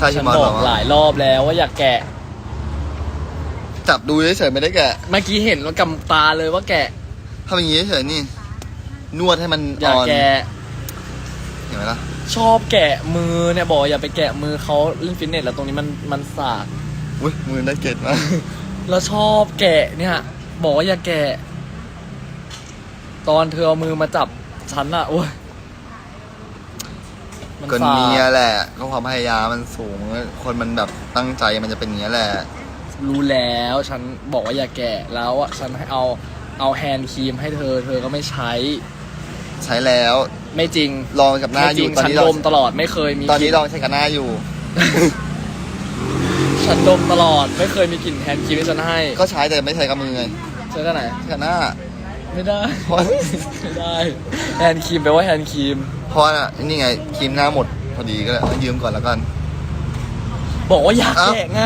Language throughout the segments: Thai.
ใช่ฉัที่นมอสบบออกกว่า หลายรอบแล้วว่าอย่าแกะ จับดูเฉยๆไม่ได้แกะเมื่อกี้เห็นว่ากำตาเลยว่าแกะ ทำอย่างนี้เฉยๆนี่ นวดให้มันอย่าอ่อนแกะ เห็นไหมล่ะชอบแกะมือเนี่ยบอกอย่าไปแกะมือเขาเล่นฟิตเนสแล้วตรงนี้มันมันสาก อุ้ยมือได้เกล็ดมาก แล้วชอบแกะเนี่ยบอกว่าอย่าแกะ ตอนเธอเอามือมาจับฉันอะโอ้ย มันก็สากเนี้ยแหละก็ความพยายามมันสูง คนมันแบบตั้งใจมันจะเป็นอย่างนี้ยแหละ รู้แล้วฉันบอกว่าอย่าแกะแล้วอะฉันให้เอาเอาแฮนด์ครีมให้เธอ เธอก็ไม่ใช้ ใช้แล้ว ไม่จริงลองกับหน้าไม่อจริยู่งตอนฉันนี้ดลองมตลอดไม่เคยมีตอนนี้กลิ่ลองใช้กับหน้าอยู่ ฉันดมตลอดไม่เคยมีกลิ่นแฮนด์ครีมที่ฉันให้ ก็ใช้แต่ไม่ใช้กับมือไงใช้กันไหน ใช้กับหน้า ไม่ได้ เพราะไม่ได้ แฮนด์ครีมแปลว่าแฮนด์ครีม เพราะว่าน่ะนี่ไงครีมหน้าหมดพอดีก็เลยเอายืมก่อนแล้วกัน บอกว่าอยากเอ้าแกะไง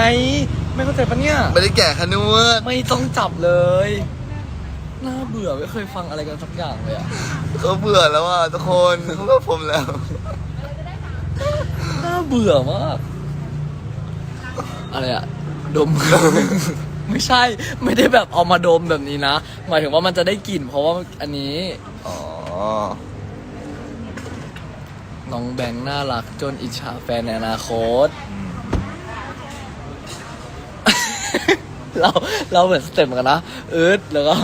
ไม่เข้าใจปะเนี่ย ไม่ได้แกะขนวดไม่ต้องจับเลย น่าเบื่อไม่เคยฟังอะไรกันสักอย่างเลยอะเขาเบื่อแล้วอะทุกคนเขาก็ผมแล้ว น่าเบื่อมาก อะไรอะดม ไม่ใช่ไม่ได้แบบเอามาดมแบบนี้นะหมายถึงว่ามันจะได้กลิ่น เพราะว่าอันนี้ อ๋อ น้องแบงค์น่ารักจนอิจฉาแฟนในอนาคต เราเราเหมือนสเต็ปเหมือนกันนะอืดแล้วก็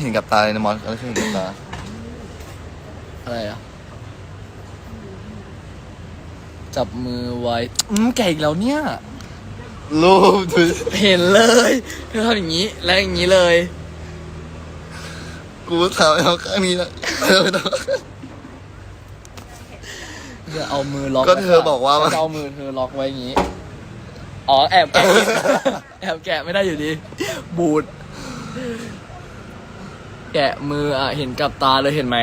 เห็นกับตาเลยนะมอสอะไรคือเห็นกับตา อะไรอะ จับมือไว้ อืมแก่อีกแล้วเนี่ย รูปดูเห็นเลยเธอทำอย่างนี้ แล้วอย่างนี้เลย กูถามเอาข้างนี้นะเธอไม่ต้องจะเอามือล็อกก็เธอบอกว่าฉันจะเอามือเธอล็อกไว้อย่างนี้ อ๋อแอบแกะ แอบแกะไม่ได้อยู่ดี บูด แกะมืออะเห็นกับตาเลยเห็นไหม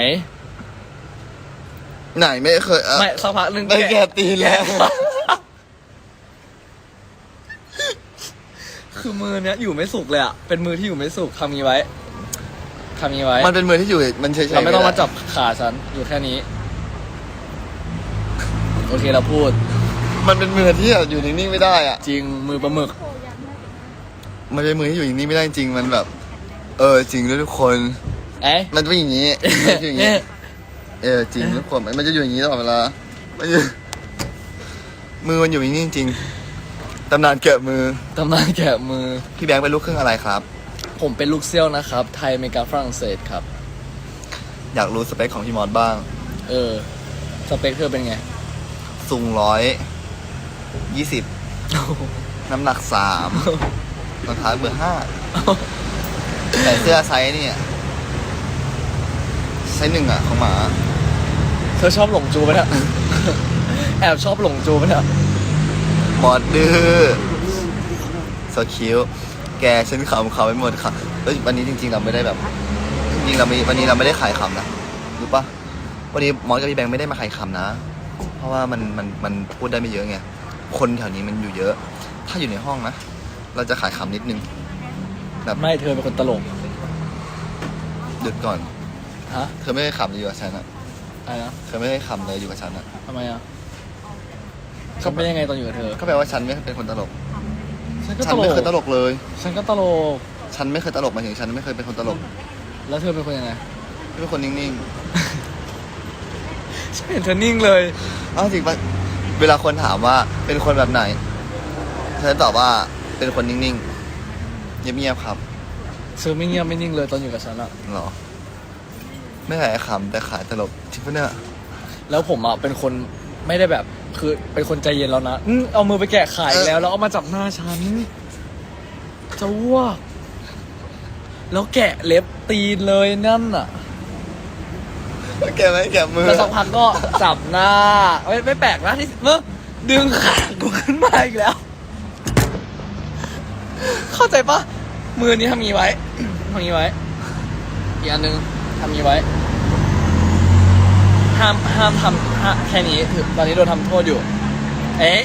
ไหนไม่เคยอะไม่สักพักหนึ่งไม่แกะตีนแล้ว คือมือเนี้ยอยู่ไม่สุกเลยอะ เป็นมือที่อยู่ไม่สุกทำงี้ไว้ทำงี้ไว้มันเป็นมือที่อยู่มันเฉยๆเราไม่ต้องมาด้จับขาฉันอยู่แค่นี้ โอเคเราพูด มันเป็นมือที่แบบอยู่นิ่งๆไม่ได้อะ จริงมือปลาหมึก มันเป็นมือที่อยู่นิ่งๆไม่ได้จริงมันแบบ เออจริงด้วยทุกคน เอ๊ะมันจะเป็นอย่างนี้มันจะอยู่อย่างนี้ เออจริงทุกคนมันจะอยู่อย่างนี้ตลอดเวลามันอยู่มือมันอยู่อย่างนี้จริงๆตำนานเกะมือ ตำนานแกะมือ พี่แบงค์เป็นลูกครึ่งอะไรครับ ผมเป็นลูกเซี่ยวนะครับ ไทยอเมริกาฝรั่งเศสครับ อยากรู้สเปคของพี่มอสบ้าง เออ สเปคเธอเป็นไง สูงร้อยยี่สิบน้ำหนักสามรองเท้าเบอร์ห้าใส่เสื้อไซส์เนี่ย ไซส์หนึ่งอะของหมา เธอชอบหลงจูปะเนี่ย แอบชอบหลงจูปะเนี่ยหมอดดื้อสคิวแกฉันขำเขาไปหมดค่ะเอ้ยวันนี้จริงๆเราไม่ได้แบบ จริงๆเราไม่วันนี้เราไม่ได้ขายคำนะรู้ปะวันนี้มอสกับพี่แบงค์ไม่ได้มาขายคำนะ เพราะว่ามันมันมันพูดได้ไม่เยอะไงคนแถวนี้มันอยู่เยอะ ถ้าอยู่ในห้องนะเราจะขายคำนิดนึงแบบไม่เธอเป็นคนตลกหยุดก่อน ฮะเธอไม่ได้ขำเลยอยู่กับฉันอะอะไรนะเธอไม่ได้ขำเลยอยู่กับฉันอะทำไมอะเขาเป็นยังไงตอนอยู่กับเธอ ก็แปลว่าฉันไม่เป็นคนตลก ฉันก็ฉัตนลไม่ก เคยตลกเลย ฉันก็ตลก ฉันไม่เคยตลกหมายถึงฉันไม่เคยเป็นคนตลกแล้วเธอเป็นคนยังไงเป็นคนนิ่งฉันเห็นเธอนิ่งเลย ๆอ้าวจริงปะเวลาคนถามว่าเป็นคนแบบไหนฉันตอบว่าเป็นคนนิ่งๆเงียบๆครับเธอไม่เงียบไม่นิ่งเลยตอนอยู่กับฉันอะหรอ ไม่ขายขำแต่ขายตลกจริงปะเนี่ยแล้วผมอะเป็นคนไม่ได้แบบคือเป็นคนใจเย็นแล้วนะอืมเอามือไปแกะขายแล้วแล้วเอามาจับหน้าฉันจะอ้วกแล้วแกะเล็บตีนเลยนั่นอะแกไม่แกมือแล้วสักพักก็จับหน้าไม่ไม่แปลกนะที่เมื่อดึงขากูขึ้นมาอีกแล้ว เข้าใจปะมือนี้ทำงี้ไว้ ทำงี้ไว้ อีกอันหนึ่ง ทำนี้ไว้ ห้ามห้ามทำห้าแค่นี้ถือตอนนี้โดนทำโทษอยู่ เอ๊ะ